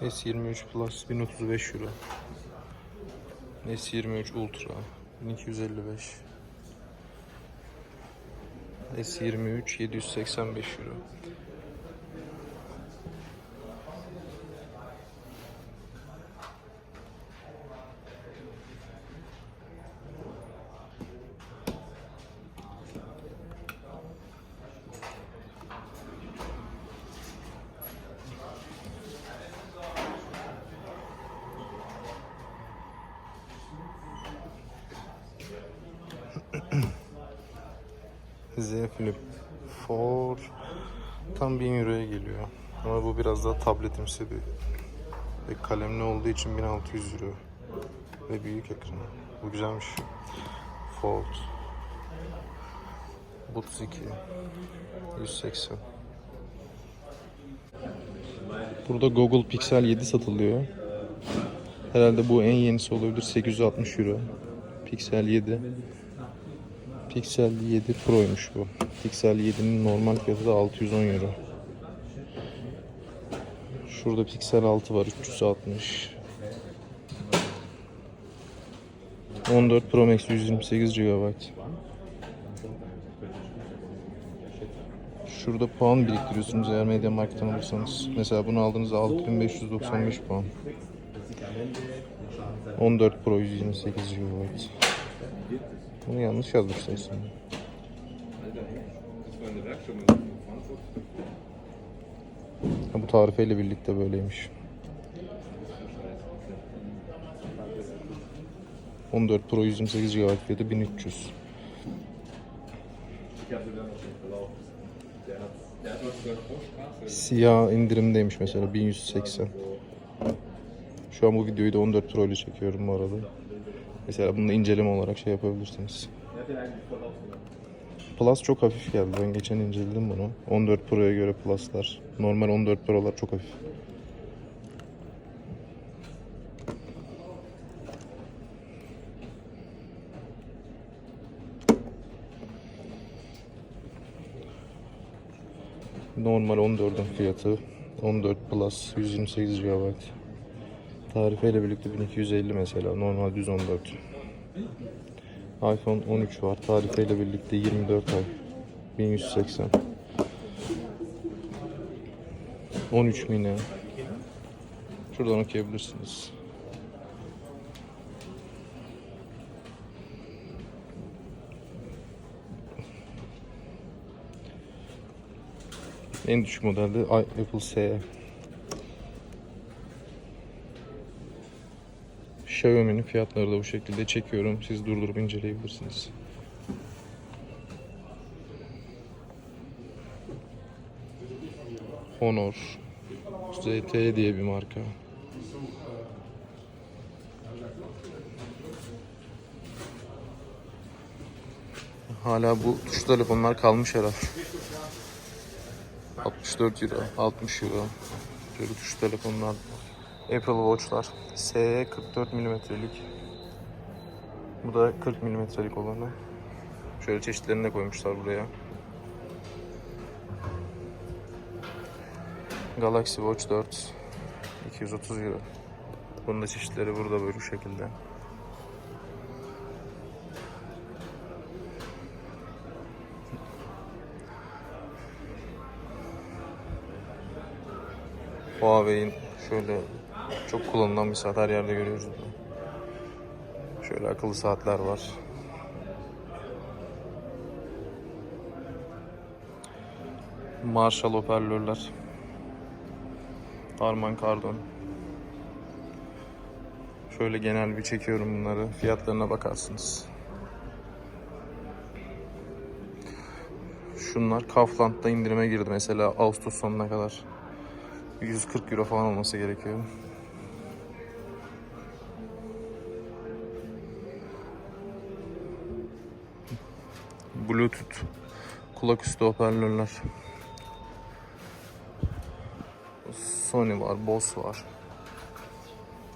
S23 Plus 1035 Euro. S23 Ultra 1255. S23 785 Euro. Z Flip 4 tam 1000 euroya geliyor. Ama bu biraz daha tabletimsi bir ve kalemli olduğu için 1600 euro. Ve büyük ekran. Bu güzelmiş. Fold. Buds 2. 180. Burada Google Pixel 7 satılıyor. Herhalde bu en yenisi olabilir. 860 euro. Pixel 7. Pixel 7 Pro'ymuş bu. Pixel 7'nin normal fiyatı da 610 euro. Şurada Pixel 6 var 360. 14 Pro Max 128 GB. Şurada puan biriktiriyorsunuz eğer Media Markt'tan alırsanız. Mesela bunu aldığınızda 6595 puan. 14 Pro 128 GB. Bunu yanlış yazmışlar aslında. Ha, bu tarifeyle birlikte böyleymiş. 14 Pro 128 GB fiyatı 1300. Siyah indirimdeymiş mesela 1180. Şu an bu videoyu da 14 Pro ile çekiyorum bu arada. Mesela bunu inceleme olarak şey yapabilirsiniz. Plus çok hafif geldi. Ben geçen inceledim bunu. 14 Pro'ya göre Plus'lar. Normal 14 Pro'lar çok hafif. Normal 14'ün fiyatı 14 Plus 128 GB. Tarifeyle birlikte 1250 mesela. Normal düz 14. iPhone 13 var. Tarifeyle birlikte 24 ay. 1180. 13 mini. Şuradan okuyabilirsiniz. En düşük modelde Apple SE. Xiaomi'nin fiyatları da bu şekilde çekiyorum. Siz durdurup inceleyebilirsiniz. Honor ZT diye bir marka. Hala bu tuş telefonlar kalmış herhalde. 64 euro, 60 euro. Böyle tuş telefonlar. Apple Watch'lar. SE 44 milimetrelik. Bu da 40 milimetrelik olanı. Şöyle çeşitlerini de koymuşlar buraya. Galaxy Watch 4 230 euro. Bunun da çeşitleri burada böyle bu şekilde. Huawei'in şöyle çok kullanılan bir saat her yerde görüyoruz. bunu. Şöyle akıllı saatler var. Marshall hoparlörler. Harman Kardon. Şöyle genel bir çekiyorum bunları. Fiyatlarına bakarsınız. Şunlar Kaufland'da indirime girdi mesela Ağustos sonuna kadar. 140 euro falan olması gerekiyor. Bluetooth kulak üstü hoparlörler. Sony var, Bose var.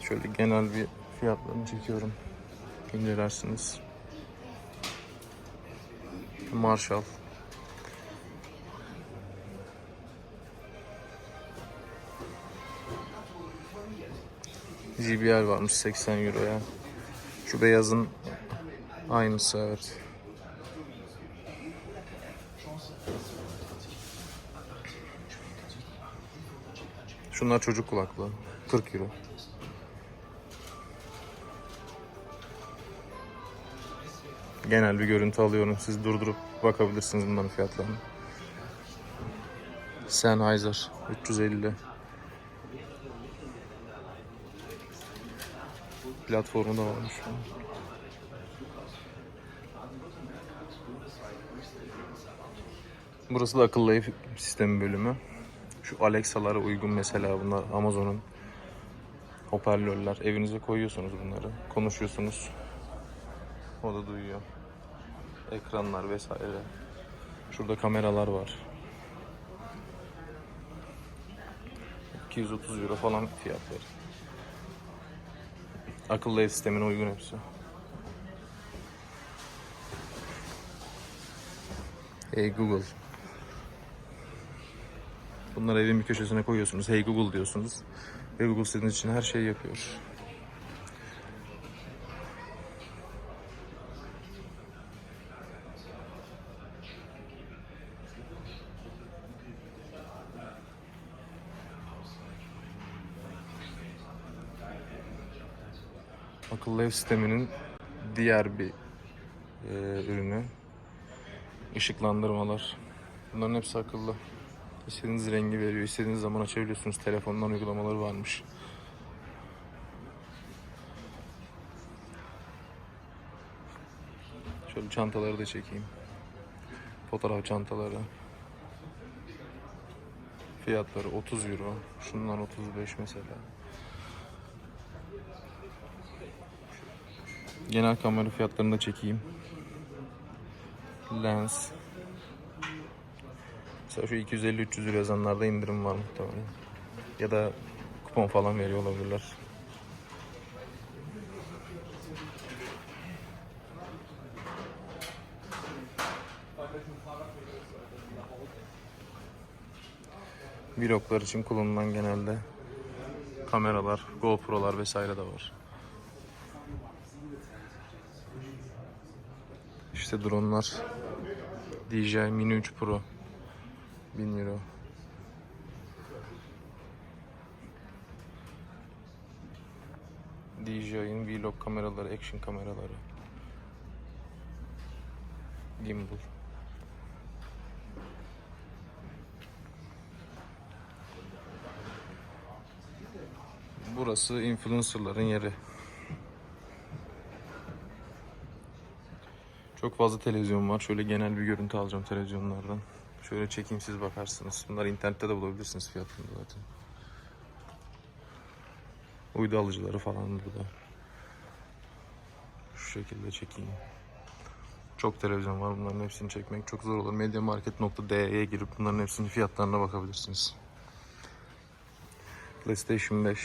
Şöyle genel bir fiyatlarını çekiyorum. İncelersiniz. Marshall. JBL varmış 80 euroya. Şu beyazın aynısı evet. Şunlar çocuk kulaklığı. 40 euro. Genel bir görüntü alıyorum. Siz durdurup bakabilirsiniz bunların fiyatlarına. Sennheiser 350. Platformu da varmış. Burası da akıllı ev sistemi bölümü. Şu Alexa'lara uygun mesela bunlar Amazon'un hoparlörler. Evinize koyuyorsunuz bunları. Konuşuyorsunuz. O da duyuyor. Ekranlar vesaire. Şurada kameralar var. 230 euro falan fiyatları. Akıllı ev sistemine uygun hepsi. Hey Google. Bunları evin bir köşesine koyuyorsunuz. Hey Google diyorsunuz. Ve Google sizin için her şeyi yapıyor. Akıllı ev sisteminin diğer bir e, ürünü ışıklandırmalar. Bunların hepsi akıllı. İstediğiniz rengi veriyor. İstediğiniz zaman açabiliyorsunuz. Telefondan uygulamaları varmış. Şöyle çantaları da çekeyim. Fotoğraf çantaları. Fiyatları 30 euro. Şundan 35 mesela. Genel kamera fiyatlarını da çekeyim. Lens. Mesela şu 250-300 lira yazanlarda indirim var muhtemelen. Ya da kupon falan veriyor olabilirler. Vloglar için kullanılan genelde kameralar, GoPro'lar vesaire de var. İşte dronlar. DJI Mini 3 Pro 1000 euro. DJI'nin vlog kameraları, action kameraları. Gimbal. Burası influencerların yeri. Çok fazla televizyon var. Şöyle genel bir görüntü alacağım televizyonlardan. Şöyle çekeyim siz bakarsınız. Bunları internette de bulabilirsiniz fiyatını zaten. Uydu alıcıları falan burada. Şu şekilde çekeyim. Çok televizyon var. Bunların hepsini çekmek çok zor olur. Mediamarket.de'ye girip bunların hepsinin fiyatlarına bakabilirsiniz. PlayStation 5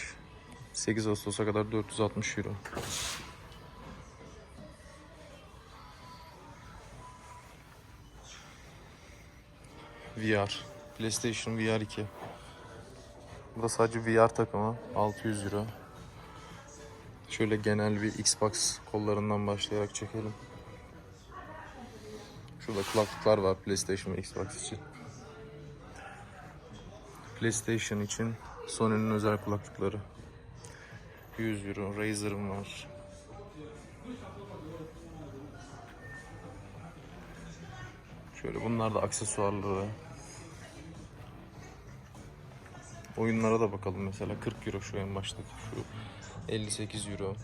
8 Ağustos'a kadar 460 euro. VR. PlayStation VR 2. Bu da sadece VR takımı. 600 euro. Şöyle genel bir Xbox kollarından başlayarak çekelim. Şurada kulaklıklar var PlayStation ve Xbox için. PlayStation için Sony'nin özel kulaklıkları. 100 euro. Razer'ım var. Şöyle bunlar da aksesuarları. Oyunlara da bakalım mesela 40 euro şu en baştaki şu 58 euro.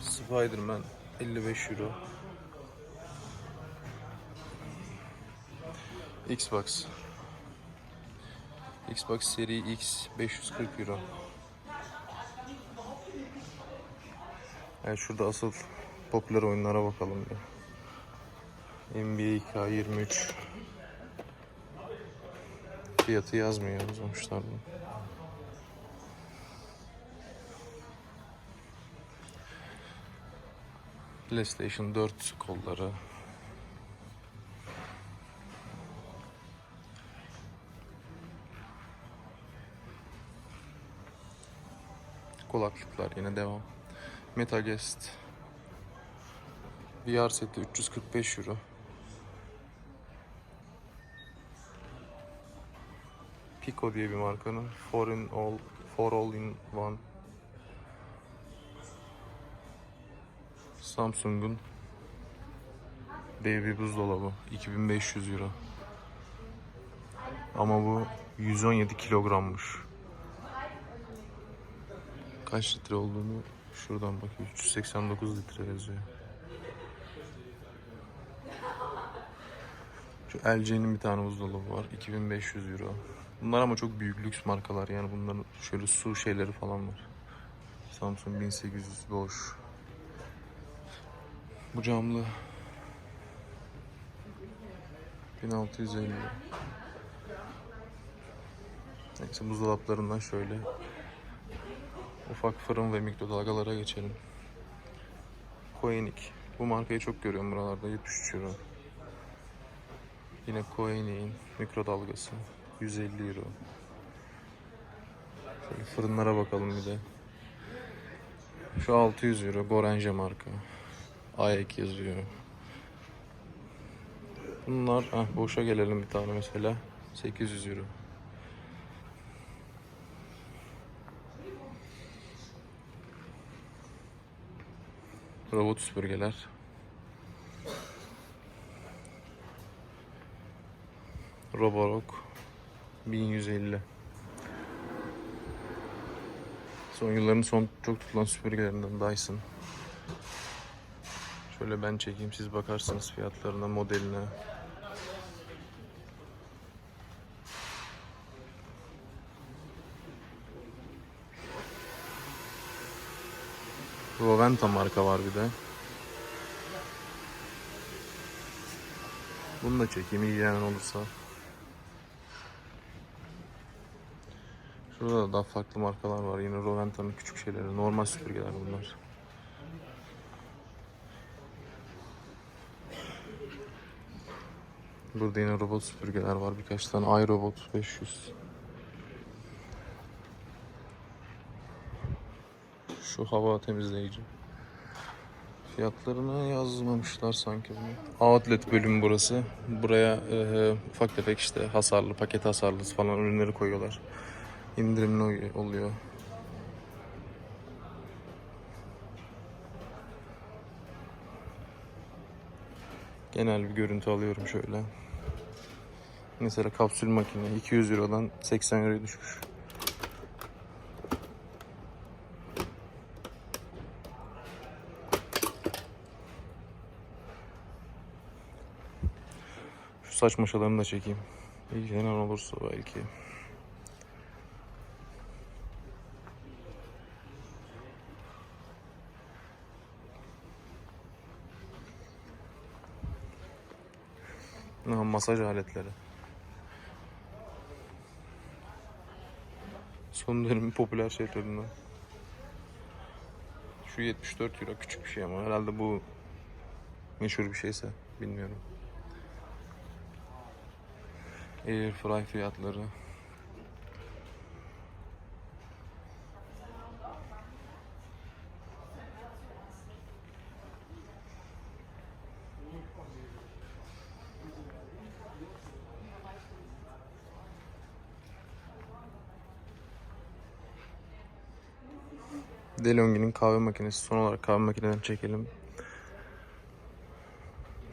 Spider-Man 55 euro. Xbox Xbox seri X 540 euro. Evet şurada asıl popüler oyunlara bakalım bir. NBA 2K23 Fiyatı yazmıyor yazmamışlar bunu. PlayStation 4 kolları Kulaklıklar yine devam. Metagest. VR seti 345 euro. Pico diye bir markanın For in All For All in One. Samsung'un dev bir buzdolabı 2500 euro. Ama bu 117 kilogrammış. Kaç litre olduğunu şuradan bakıyor. 389 litre yazıyor. Şu LG'nin bir tane buzdolabı var. 2500 euro. Bunlar ama çok büyük lüks markalar yani bunların şöyle su şeyleri falan var. Samsung 1800 boş. Bu camlı 1650. Neyse buzdolaplarından şöyle ufak fırın ve mikrodalgalara geçelim. Koenig. Bu markayı çok görüyorum buralarda 73 euro. Yine Koenig'in mikrodalgası 150 euro. Şöyle fırınlara bakalım bir de. Şu 600 euro Gorenje marka. AEK yazıyor. Bunlar ah boşa gelelim bir tane mesela. 800 euro. Robot süpürgeler. Roborock 1150. Son yılların son çok tutulan süpürgelerinden Dyson. Şöyle ben çekeyim siz bakarsınız fiyatlarına, modeline. Roventa marka var bir de. Bunu da çekeyim ilgilenen olursa. Şurada da daha farklı markalar var. Yine Roventa'nın küçük şeyleri. Normal süpürgeler bunlar. Burada yine robot süpürgeler var. Birkaç tane iRobot 500. Şu hava temizleyici. Fiyatlarını yazmamışlar sanki bunu. Outlet bölümü burası. Buraya e, ufak tefek işte hasarlı, paket hasarlı falan ürünleri koyuyorlar. İndirimli oluyor. Genel bir görüntü alıyorum şöyle. Mesela kapsül makine 200 Euro'dan 80 Euro'ya düşmüş. Şu saç maşalarını da çekeyim. İlgilenen olursa belki. Masaj aletleri. Son dönemin popüler şeylerinden. Şu 74 euro küçük bir şey ama herhalde bu meşhur bir şeyse bilmiyorum. Air fry fiyatları. DeLonghi'nin kahve makinesi. Son olarak kahve makineden çekelim.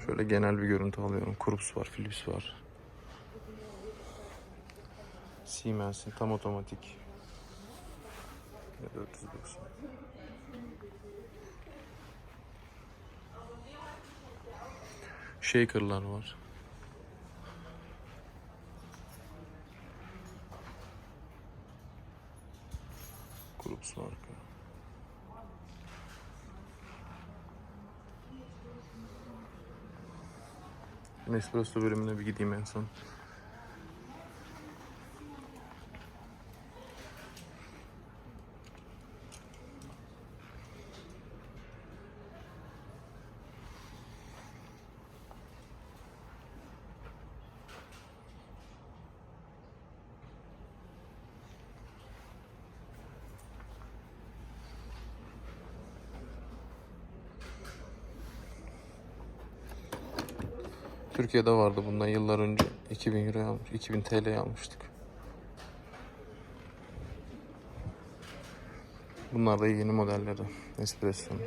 Şöyle genel bir görüntü alıyorum. Krups var, Philips var. Siemens'in tam otomatik. 490. Shaker'lar var. Krups marka. Nespresso bölümüne bir gideyim en son. Türkiye'de vardı bundan yıllar önce. 2000 euro almış. 2000 TL almıştık. Bunlar da yeni modelleri. Espresso'nun.